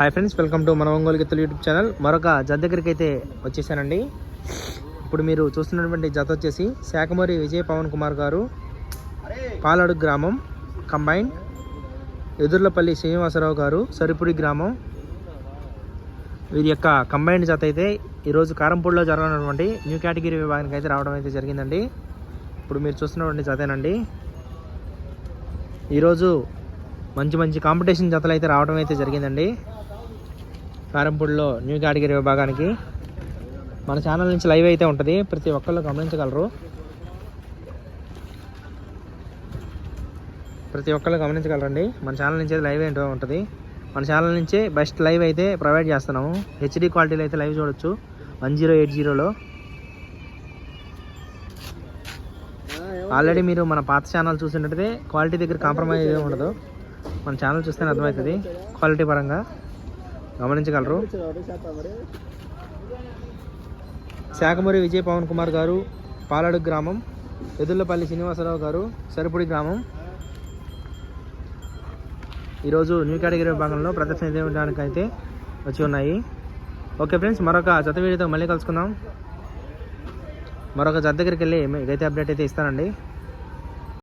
Hi friends welcome to మన ఒంగోలు గిత్తలు YouTube channel మరొక జత దగ్గరికి అయితే వచ్చేసానండి. ఇప్పుడు మీరు చూస్తున్నటువంటి జత వచ్చేసి శాఖమూరి విజయ్ పవన్ కుమార్ గారు పాలడు గ్రామం కంబైన్ ఎదుర్లపల్లి శ్రీనివాసరావు గారు సరిపుడి గ్రామం. వీరి యొక్క కంబైన్డ్ జత అయితే ఈరోజు కారంపూడిలో జరగనటువంటి న్యూ కేటగిరీ విభాగానికి అయితే రావడం అయితే జరిగిందండి. ఇప్పుడు మీరు చూస్తున్నటువంటి జతేనండి. ఈరోజు మంచి మంచి కాంపిటీషన్ జతలు అయితే రావడం అయితే జరిగిందండి. కారంపూడిలో న్యూ కేటగిరీ విభాగానికి మన ఛానల్ నుంచి లైవ్ అయితే ఉంటుంది. ప్రతి ఒక్కళ్ళు గమనించగలరు. ప్రతి ఒక్కళ్ళు గమనించగలరండి. మన ఛానల్ నుంచి అయితే లైవ్ ఏంటో ఉంటుంది. మన ఛానల్ నుంచే బెస్ట్ లైవ్ అయితే ప్రొవైడ్ చేస్తున్నాము. హెచ్డి క్వాలిటీలో అయితే లైవ్ చూడొచ్చు. వన్ జీరో ఎయిట్ జీరోలో ఆల్రెడీ మీరు మన పాత ఛానల్ చూసినట్టయితే క్వాలిటీ దగ్గర కాంప్రమైజ్ ఏమి ఉండదు. మన ఛానల్ చూస్తేనే అర్థమవుతుంది. క్వాలిటీ పరంగా. గమనించగలరు. శాఖమూరి విజయ పవన్ కుమార్ గారు పాలాడు గ్రామం ఎదుర్లపల్లి శ్రీనివాసరావు గారు సరిపుడి గ్రామం. ఈరోజు న్యూ కేటగిరీ విభాగంలో ప్రదర్శన ఇవ్వడానికైతే వచ్చి ఉన్నాయి. ఓకే ఫ్రెండ్స్ మరొక జత వీడియోతో మళ్ళీ కలుసుకుందాం. మరొక జత దగ్గరికి వెళ్ళి మీకైతే అప్డేట్ అయితే ఇస్తానండి.